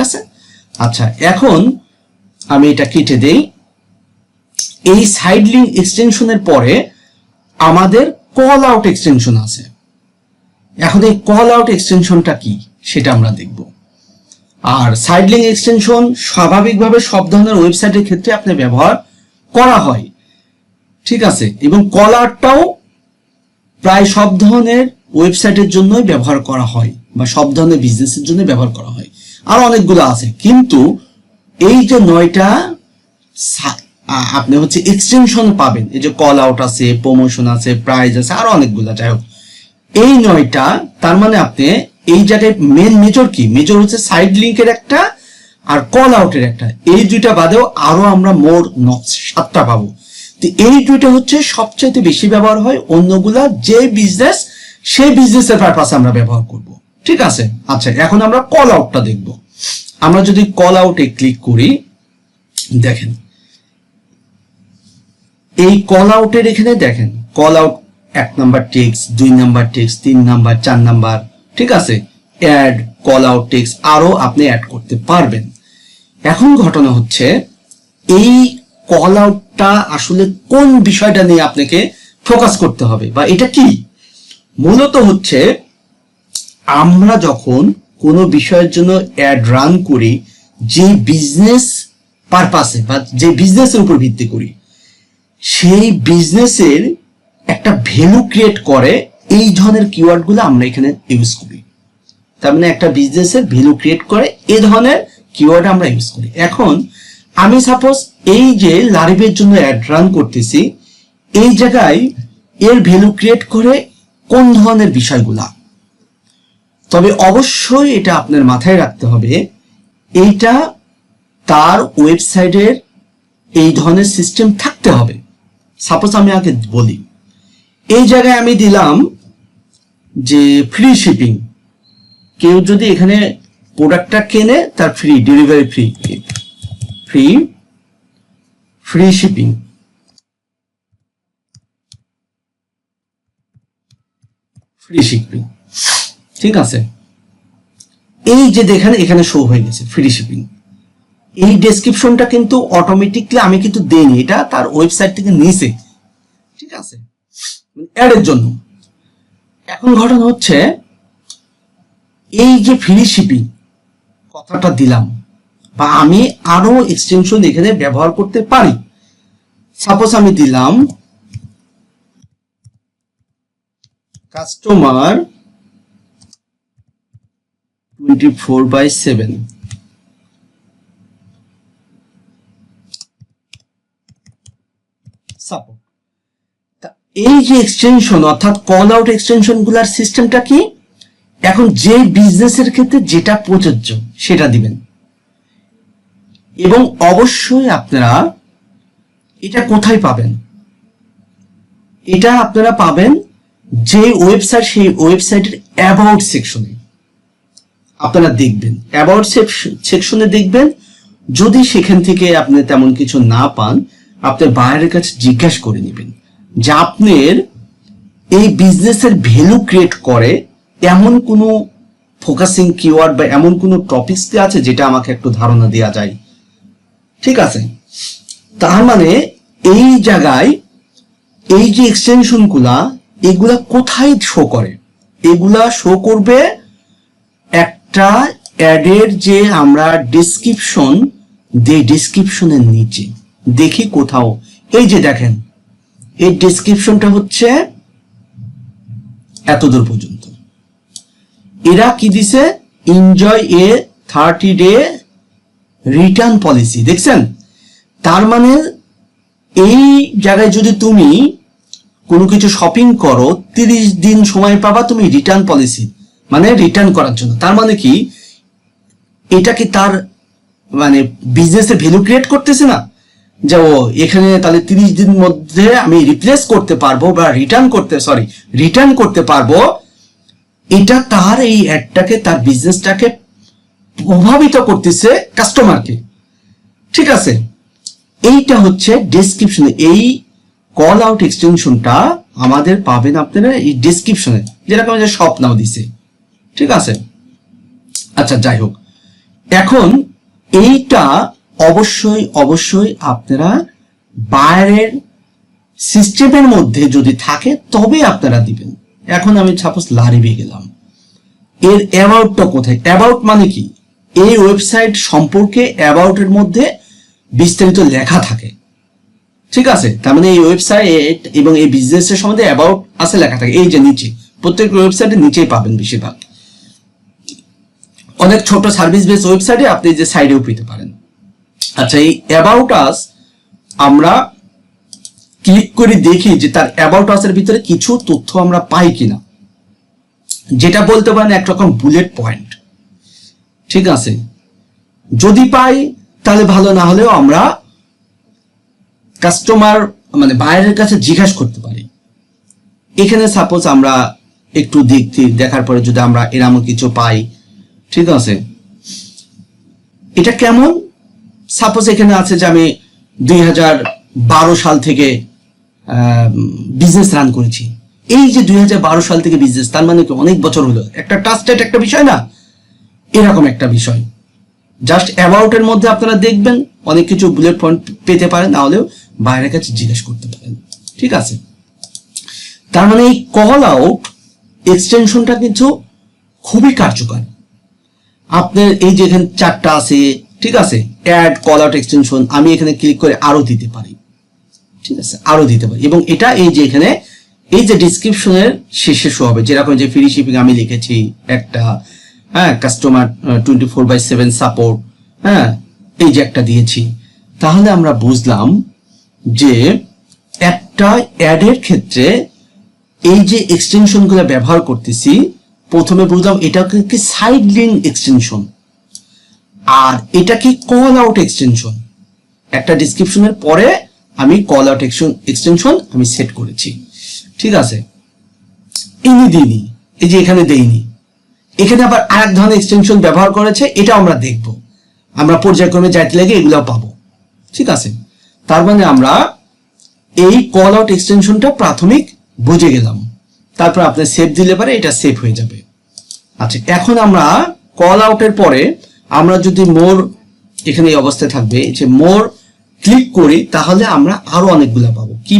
আছে? আচ্ছা এখন আমি এটা কেটে দেই। এই সাইড লিঙ্ক এক্সটেনশনের পরে আমাদের কল আউট এক্সটেনশন আছে। এখন এই কল আউট এক্সটেনশনটা কি সেটা আমরা দেখব। আর সাইড লিঙ্ক এক্সটেনশন স্বাভাবিকভাবে সব ধরনের ওয়েবসাইটের ক্ষেত্রে আপনি ব্যবহার করা হয়। ঠিক আছে? এবং কল আউটটাও প্রায় সব ধরনের ওয়েবসাইটের জন্যই ব্যবহার করা হয় বা সব ধরনের বিজনেসের জন্য ব্যবহার করা হয়। আর অনেকগুলো আছে। কিন্তু এই যে নয়টা আপনি হচ্ছে এক্সটেনশন পাবেন। এই যে কল আউট আছে প্রমোশন আছে প্রাইজ আছে, আরও অনেকগুলো, যাই হোক। এই নয়টা, তার মানে আপনি এই জায়গায় মেন মেজর কি? মেজর হচ্ছে সাইড লিঙ্কের একটা আর কল আউটের একটা। এই দুইটা বাদেও আরও আমরা মোর সাতটা পাবো। তো এই দুইটা হচ্ছে সবচাইতে বেশি ব্যবহার হয় অন্যগুলা যে বিজনেস সেই বিজনেসের পারপাসে আমরা ব্যবহার করব। ঠিক আছে? আচ্ছা এখন আমরা কল আউটটা দেখব। আমরা যদি কল আউটে ক্লিক করি, দেখেন, এই কল আউটের এখানে দেখেন কল আউট এক নাম্বার টেক্স দুই নাম্বার টেক্স তিন নাম্বার চার নাম্বার ঠিক আছে? অ্যাড কল আউট টেক্স আরও আপনি অ্যাড করতে পারবেন। এখন ঘটনা হচ্ছে, এই কল আউটটা আসলে কোন বিষয়টা নিয়ে আপনাকে ফোকাস করতে হবে বা এটা কি? মূলত হচ্ছে, আমরা যখন কোনো বিষয়ের জন্য অ্যাড রান করি, যে বিজনেস পারপাসে বা যে বিজনেসের উপর ভিত্তি করি, সেই বিজনেসের একটা ভ্যালু ক্রিয়েট করে, এই ধরনের কিওয়ার্ডগুলো আমরা এখানে ইউজ করি। তার মানে একটা বিজনেসের ভ্যালু ক্রিয়েট করে, এ ধরনের কিওয়ার্ড আমরা ইউজ করি। এখন, আমি সাপোজ এই যে লারিবের জন্য অ্যাড রান করতেছি, এই জায়গায় এর ভ্যালু ক্রিয়েট করে কোন ধরনের বিষয়গুলা? তবে অবশ্যই এটা আপনার মাথায় রাখতে হবে, এইটা তার ওয়েবসাইটের এই ধরনের সিস্টেম থাকতে হবে। সাপোজ আমি আগে বলি, এই জায়গায় আমি দিলাম যে ফ্রি শিপিং কেউ যদি এখানে প্রোডাক্টটা কেনে, তার free delivery free free free shipping free shipping ঠিক আছে? এই যে দেখেন, এখানে শো হয়ে গেছে ফ্রি শিপিং এই ডেসক্রিপশনটা কিন্তু অটোমেটিকলি আমি কিন্তু দেইনি, এটা তার ওয়েবসাইট থেকে নিয়েছে। ঠিক আছে? অ্যাডের জন্য। এখন ঘটনা হচ্ছে, এই যে ফ্রি শিপিং কথাটা দিলাম, বা আমি আরও এক্সটেনশন এখানে ব্যবহার করতে পারি। সাপোজ আমি দিলাম customer twenty four by seven. এই যে এক্সটেনশন অর্থাৎ কল আউট এক্সটেনশনগুলার সিস্টেমটা কি? এখন যে বিজনেসের ক্ষেত্রে যেটা প্রযোজ্য, সেটা দিবেন। এবং অবশ্যই আপনারা এটা কোথায় পাবেন? এটা আপনারা পাবেন যে ওয়েবসাইট সেই ওয়েবসাইটের অ্যাবাউট সেকশনে আপনারা দেখবেন। অ্যাবাউট সেকশনে দেখবেন। যদি সেখান থেকে আপনি তেমন কিছু না পান আপনার বাইরের কাছে জিজ্ঞাসা করে নেবেন যে আপনার এই বিজনেসের ভ্যালু ক্রিয়েট করে এমন কোনো ফোকাসিং কিওয়ার্ড বা এমন কোনো টপিকস আছে যেটা আমাকে একটু ধারণা দেওয়া যায়? ঠিক আছে? তার মানে এই জায়গায় এই যে এক্সটেনশনগুলা এগুলা কোথায় শো করে? এগুলা শো করবে একটা অ্যাডের যে আমরা ডিসক্রিপশন দেই ডিসক্রিপশনের নিচে, দেখি কোথাও। এই যে দেখেন, এই ডিসক্রিপশনটা হচ্ছে এতদূর পর্যন্ত। এরা কি দিছে? Enjoy a thirty day return policy দেখছেন? তার মানে এই জায়গায় যদি তুমি কোনো কিছু শপিং করো, তিরিশ দিন সময় পাবা তুমি রিটার্ন পলিসি মানে রিটার্ন করার জন্য। তার মানে কি? এটা কি তার মানে বিজনেসের ভ্যালু ক্রিয়েট করতেছে না? যে ও এখানে তাহলে তিরিশ দিন মধ্যে আমি রিপ্লেস করতে পারব বা রিটার্ন করতে সরি রিটার্ন করতে পারব, এটা তার এই অ্যাডটাকে তার বিজনেসটাকে প্রভাবিত করতেছে কাস্টমারকে ঠিক আছে? এইটা হচ্ছে ডেসক্রিপশনে এই কল আউট এক্সটেনশনটা আমাদের পাবেন আপনারা এই ডেসক্রিপশনে যেরকম যে শপ নাও দিছে। ঠিক আছে? আচ্ছা যাই হোক। এখন এইটা অবশ্যই অবশ্যই আপনারা বাইরের সিস্টেমের মধ্যে যদি থাকে তবে আপনারা দিবেন। এখন আমি সাপোজ লারিবে গেলাম। এর অ্যাবাউটটা কোথায়? অ্যাবাউট মানে কি? এই ওয়েবসাইট সম্পর্কে অ্যাবাউটের মধ্যে বিস্তারিত লেখা থাকে। ঠিক আছে? তার মানে এই ওয়েবসাইট এবং এই বিজনেসের সম্বন্ধে অ্যাবাউট আছে, লেখা থাকে। এই যে নিচে প্রত্যেক ওয়েবসাইটের নিচেই পাবেন বেশিরভাগ। অনেক ছোট সার্ভিস বেস ওয়েবসাইটে আপনি যে সাইডেও পেতে পারেন। আচ্ছা এই অ্যাবাউট আস আমরা ক্লিক করে দেখি যে তার অ্যাবাউট আসের ভিতরে কিছু তথ্য আমরা পাই কিনা। যেটা বলতে পারেন একরকম বুলেট পয়েন্ট ঠিক আছে? যদি পাই, তাহলে ভালো, না হলেও আমরা কাস্টমার মানে বাইরের কাছে জিজ্ঞাসা করতে পারি। এখানে সাপোজ আমরা একটু দেখতে, দেখার পরে যদি আমরা এরকম কিছু পাই ঠিক আছে। এটা কেমন? সাপোজ এখানে আছে যে আমি দুই হাজার বারো সাল থেকে বিজনেস রান করেছি। এই যে দুই সাল থেকে বিজনেস তার মানে কি অনেক বছর হলো? একটা ট্রাস্টেড একটা বিষয় না? এরকম একটা বিষয়। জাস্ট অ্যাবাউটের মধ্যে আপনারা দেখবেন, অনেক কিছু বুলেট পয়েন্ট পেতে পারেন, না হলেও বাইরের কাছে জিজ্ঞেস করতে পারেন। ঠিক আছে? তার মানে এই কল আউট এক্সটেনশনটা কিন্তু খুবই কার্যকর। আপনার এই যে এখানে চারটা আছে, ঠিক আছে? অ্যাড কল আউট এক্সটেনশন আমি এখানে ক্লিক করে আরও দিতে পারি। ঠিক আছে? আরও দিতে পারি। এবং এটা এই যে এখানে, এই যে ডিসক্রিপশনের শেষে শো হবে। যেরকম যে ফ্রি শিপিং আমি লিখেছি, একটা হ্যাঁ customer twenty four by seven support হ্যাঁ এই যে একটা দিয়েছি। তাহলে আমরা বুঝলাম যে একটা অ্যাডের ক্ষেত্রে এই যে এক্সটেনশনগুলো ব্যবহার করতেছি প্রথমে বুঝলাম এটা কি সাইড লিঙ্ক এক্সটেনশন আর এটা কি কল আউট এক্সটেনশন একটা ডিসক্রিপশনের পরে আমি কল আউট এক্সটেনশন আমি সেট করেছি। ঠিক আছে? ইনি দিইনি। এই যে এখানে দেইনি। এখানে আবার আর এক ধরনের এক্সটেনশন ব্যবহার করেছে, এটা আমরা দেখব। আমরা পর্যায়ক্রমে যাইতে লেগে এগুলো পাবো। ঠিক আছে? তার মানে আমরা এই কল আউট এক্সটেনশনটা প্রাথমিক বুঝে গেলাম। তারপর আপনি সেভ দিলে পারে এটা সেভ হয়ে যাবে। আচ্ছা এখন আমরা কল আউটের পরে আমরা যদি মোর এখানে এই অবস্থায় থাকবে, যে মোর ক্লিক করি, তাহলে আমরা আরও অনেকগুলো পাবো। কি